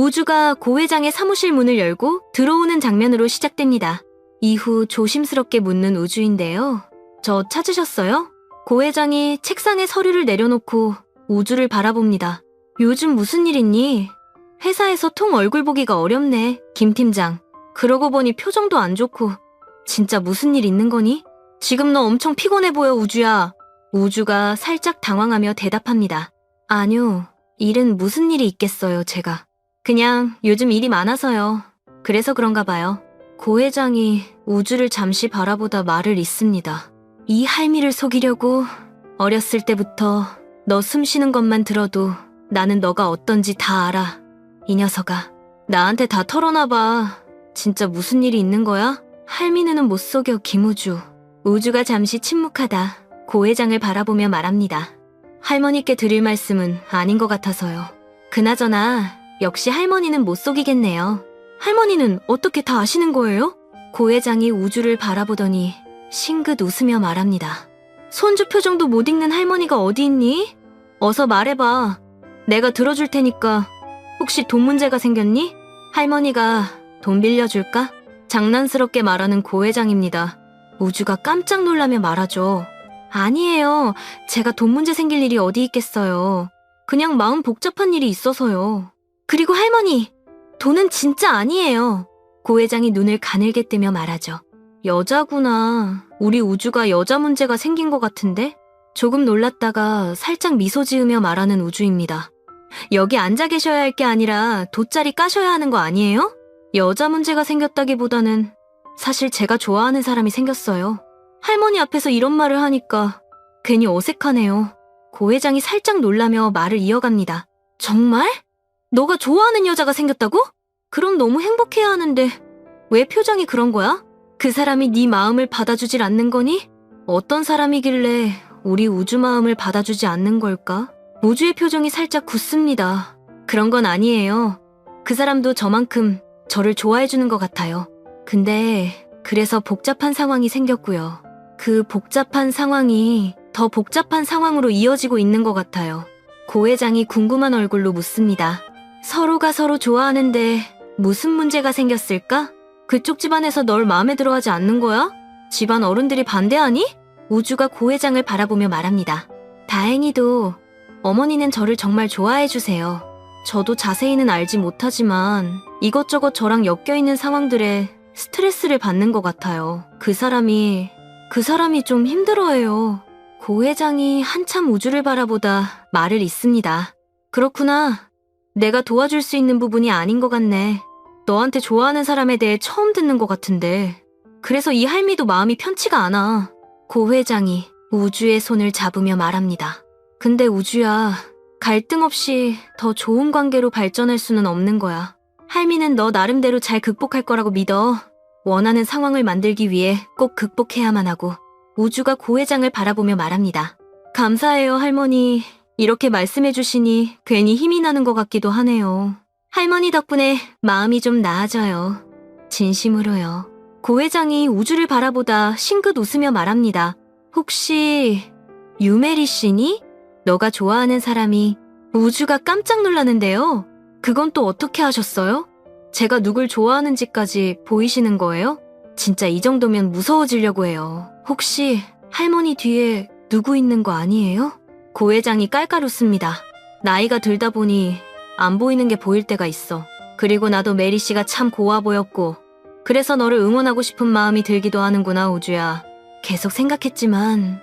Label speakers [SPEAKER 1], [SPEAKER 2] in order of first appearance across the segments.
[SPEAKER 1] 우주가 고 회장의 사무실 문을 열고 들어오는 장면으로 시작됩니다. 이후 조심스럽게 묻는 우주인데요. 저 찾으셨어요? 고 회장이 책상에 서류를 내려놓고 우주를 바라봅니다. 요즘 무슨 일 있니? 회사에서 통 얼굴 보기가 어렵네, 김 팀장. 그러고 보니 표정도 안 좋고. 진짜 무슨 일 있는 거니? 지금 너 엄청 피곤해 보여, 우주야. 우주가 살짝 당황하며 대답합니다. 아니요, 일은 무슨 일이 있겠어요, 제가. 그냥 요즘 일이 많아서요. 그래서 그런가 봐요. 고 회장이 우주를 잠시 바라보다 말을 잇습니다. 이 할미를 속이려고 어렸을 때부터 너 숨 쉬는 것만 들어도 나는 너가 어떤지 다 알아. 이 녀석아. 나한테 다 털어놔봐. 진짜 무슨 일이 있는 거야? 할미는 못 속여, 김우주. 우주가 잠시 침묵하다 고 회장을 바라보며 말합니다. 할머니께 드릴 말씀은 아닌 것 같아서요. 그나저나 역시 할머니는 못 속이겠네요. 할머니는 어떻게 다 아시는 거예요? 고 회장이 우주를 바라보더니 싱긋 웃으며 말합니다. 손주 표정도 못 읽는 할머니가 어디 있니? 어서 말해봐. 내가 들어줄 테니까 혹시 돈 문제가 생겼니? 할머니가 돈 빌려줄까? 장난스럽게 말하는 고 회장입니다. 우주가 깜짝 놀라며 말하죠. 아니에요. 제가 돈 문제 생길 일이 어디 있겠어요. 그냥 마음 복잡한 일이 있어서요. 그리고 할머니, 돈은 진짜 아니에요. 고 회장이 눈을 가늘게 뜨며 말하죠. 여자구나. 우리 우주가 여자 문제가 생긴 것 같은데? 조금 놀랐다가 살짝 미소 지으며 말하는 우주입니다. 여기 앉아 계셔야 할 게 아니라 돗자리 까셔야 하는 거 아니에요? 여자 문제가 생겼다기보다는 사실 제가 좋아하는 사람이 생겼어요. 할머니 앞에서 이런 말을 하니까 괜히 어색하네요. 고 회장이 살짝 놀라며 말을 이어갑니다. 정말? 너가 좋아하는 여자가 생겼다고? 그럼 너무 행복해야 하는데 왜 표정이 그런 거야? 그 사람이 네 마음을 받아주질 않는 거니? 어떤 사람이길래 우리 우주 마음을 받아주지 않는 걸까? 우주의 표정이 살짝 굳습니다. 그런 건 아니에요. 그 사람도 저만큼 저를 좋아해주는 것 같아요. 근데 그래서 복잡한 상황이 생겼고요. 그 복잡한 상황이 더 복잡한 상황으로 이어지고 있는 것 같아요. 고 회장이 궁금한 얼굴로 묻습니다. 서로가 서로 좋아하는데 무슨 문제가 생겼을까? 그쪽 집안에서 널 마음에 들어 하지 않는 거야? 집안 어른들이 반대하니? 우주가 고 회장을 바라보며 말합니다. 다행히도 어머니는 저를 정말 좋아해 주세요. 저도 자세히는 알지 못하지만 이것저것 저랑 엮여 있는 상황들에 스트레스를 받는 것 같아요. 그 사람이, 그 사람이 좀 힘들어해요. 고 회장이 한참 우주를 바라보다 말을 잇습니다. 그렇구나. 내가 도와줄 수 있는 부분이 아닌 것 같네. 너한테 좋아하는 사람에 대해 처음 듣는 것 같은데. 그래서 이 할미도 마음이 편치가 않아. 고 회장이 우주의 손을 잡으며 말합니다. 근데 우주야, 갈등 없이 더 좋은 관계로 발전할 수는 없는 거야. 할미는 너 나름대로 잘 극복할 거라고 믿어. 원하는 상황을 만들기 위해 꼭 극복해야만 하고. 우주가 고 회장을 바라보며 말합니다. 감사해요, 할머니. 이렇게 말씀해 주시니 괜히 힘이 나는 것 같기도 하네요. 할머니 덕분에 마음이 좀 나아져요. 진심으로요. 고 회장이 우주를 바라보다 싱긋 웃으며 말합니다. 혹시 유메리 씨니? 너가 좋아하는 사람이 우주가 깜짝 놀라는데요. 그건 또 어떻게 하셨어요? 제가 누굴 좋아하는지까지 보이시는 거예요? 진짜 이 정도면 무서워지려고 해요. 혹시 할머니 뒤에 누구 있는 거 아니에요? 고 회장이 깔깔 웃습니다. 나이가 들다 보니 안 보이는 게 보일 때가 있어. 그리고 나도 메리 씨가 참 고와 보였고, 그래서 너를 응원하고 싶은 마음이 들기도 하는구나, 우주야. 계속 생각했지만,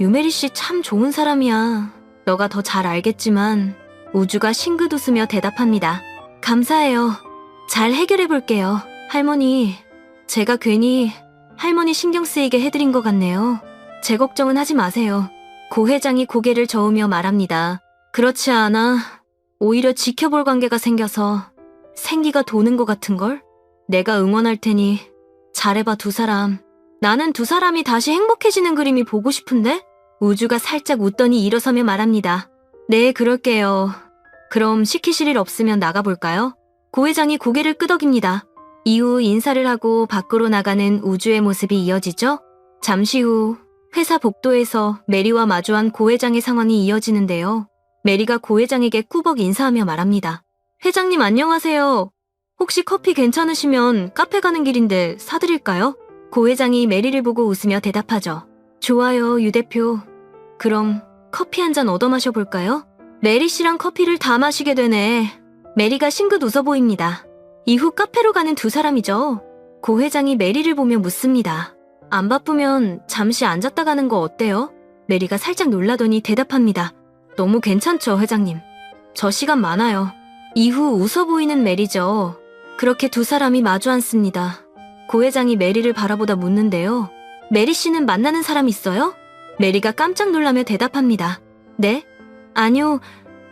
[SPEAKER 1] 유메리 씨 참 좋은 사람이야. 너가 더 잘 알겠지만, 우주가 싱긋 웃으며 대답합니다. 감사해요. 잘 해결해 볼게요. 할머니, 제가 괜히 할머니 신경 쓰이게 해드린 것 같네요. 제 걱정은 하지 마세요. 고 회장이 고개를 저으며 말합니다. 그렇지 않아. 오히려 지켜볼 관계가 생겨서 생기가 도는 것 같은걸? 내가 응원할 테니 잘해봐 두 사람. 나는 두 사람이 다시 행복해지는 그림이 보고 싶은데? 우주가 살짝 웃더니 일어서며 말합니다. 네, 그럴게요. 그럼 시키실 일 없으면 나가볼까요? 고 회장이 고개를 끄덕입니다. 이후 인사를 하고 밖으로 나가는 우주의 모습이 이어지죠? 잠시 후 회사 복도에서 메리와 마주한 고 회장의 상황이 이어지는데요. 메리가 고 회장에게 꾸벅 인사하며 말합니다. 회장님 안녕하세요. 혹시 커피 괜찮으시면 카페 가는 길인데 사드릴까요? 고 회장이 메리를 보고 웃으며 대답하죠. 좋아요, 유 대표. 그럼 커피 한 잔 얻어 마셔볼까요? 메리 씨랑 커피를 다 마시게 되네. 메리가 싱긋 웃어 보입니다. 이후 카페로 가는 두 사람이죠. 고 회장이 메리를 보며 묻습니다. 안 바쁘면 잠시 앉았다 가는 거 어때요? 메리가 살짝 놀라더니 대답합니다. 너무 괜찮죠, 회장님. 저 시간 많아요. 이후 웃어 보이는 메리죠. 그렇게 두 사람이 마주 앉습니다. 고 회장이 메리를 바라보다 묻는데요. 메리 씨는 만나는 사람 있어요? 메리가 깜짝 놀라며 대답합니다. 네? 아니요.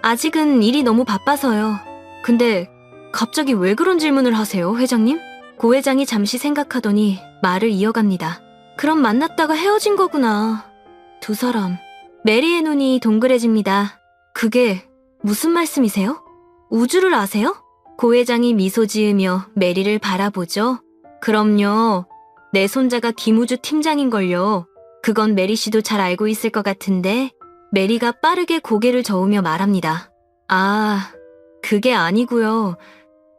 [SPEAKER 1] 아직은 일이 너무 바빠서요. 근데 갑자기 왜 그런 질문을 하세요, 회장님? 고 회장이 잠시 생각하더니 말을 이어갑니다. 그럼 만났다가 헤어진 거구나. 두 사람. 메리의 눈이 동그래집니다. 그게 무슨 말씀이세요? 우주를 아세요? 고 회장이 미소 지으며 메리를 바라보죠. 그럼요. 내 손자가 김우주 팀장인걸요. 그건 메리 씨도 잘 알고 있을 것 같은데 메리가 빠르게 고개를 저으며 말합니다. 아, 그게 아니고요.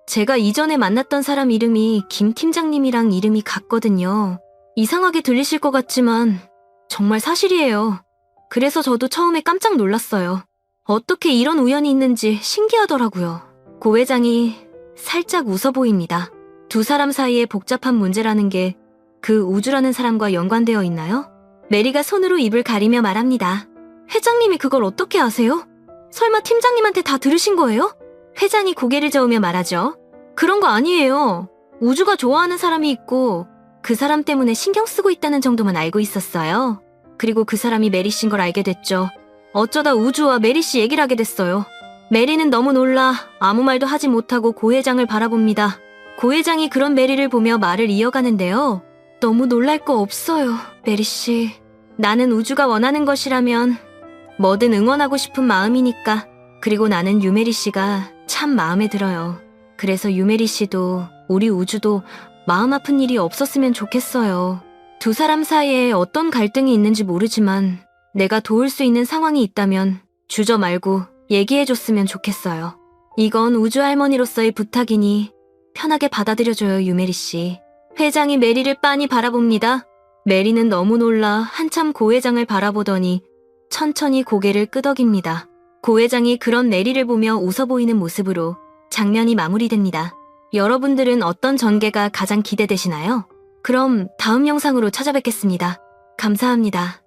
[SPEAKER 1] 제가 이전에 만났던 사람 이름이 김 팀장님이랑 이름이 같거든요. 이상하게 들리실 것 같지만 정말 사실이에요. 그래서 저도 처음에 깜짝 놀랐어요. 어떻게 이런 우연이 있는지 신기하더라고요. 고 회장이 살짝 웃어 보입니다. 두 사람 사이에 복잡한 문제라는 게 그 우주라는 사람과 연관되어 있나요? 메리가 손으로 입을 가리며 말합니다. 회장님이 그걸 어떻게 아세요? 설마 팀장님한테 다 들으신 거예요? 회장이 고개를 저으며 말하죠. 그런 거 아니에요. 우주가 좋아하는 사람이 있고 그 사람 때문에 신경 쓰고 있다는 정도만 알고 있었어요. 그리고 그 사람이 메리 씨인 걸 알게 됐죠. 어쩌다 우주와 메리 씨 얘기를 하게 됐어요. 메리는 너무 놀라 아무 말도 하지 못하고 고 회장을 바라봅니다. 고 회장이 그런 메리를 보며 말을 이어가는데요. 너무 놀랄 거 없어요, 메리 씨. 나는 우주가 원하는 것이라면 뭐든 응원하고 싶은 마음이니까. 그리고 나는 유메리 씨가 참 마음에 들어요. 그래서 유메리 씨도 우리 우주도 마음 아픈 일이 없었으면 좋겠어요. 두 사람 사이에 어떤 갈등이 있는지 모르지만 내가 도울 수 있는 상황이 있다면 주저 말고 얘기해줬으면 좋겠어요. 이건 우주 할머니로서의 부탁이니 편하게 받아들여줘요, 유메리 씨. 회장이 메리를 빤히 바라봅니다. 메리는 너무 놀라 한참 고 회장을 바라보더니 천천히 고개를 끄덕입니다. 고 회장이 그런 메리를 보며 웃어 보이는 모습으로 장면이 마무리됩니다. 여러분들은 어떤 전개가 가장 기대되시나요? 그럼 다음 영상으로 찾아뵙겠습니다. 감사합니다.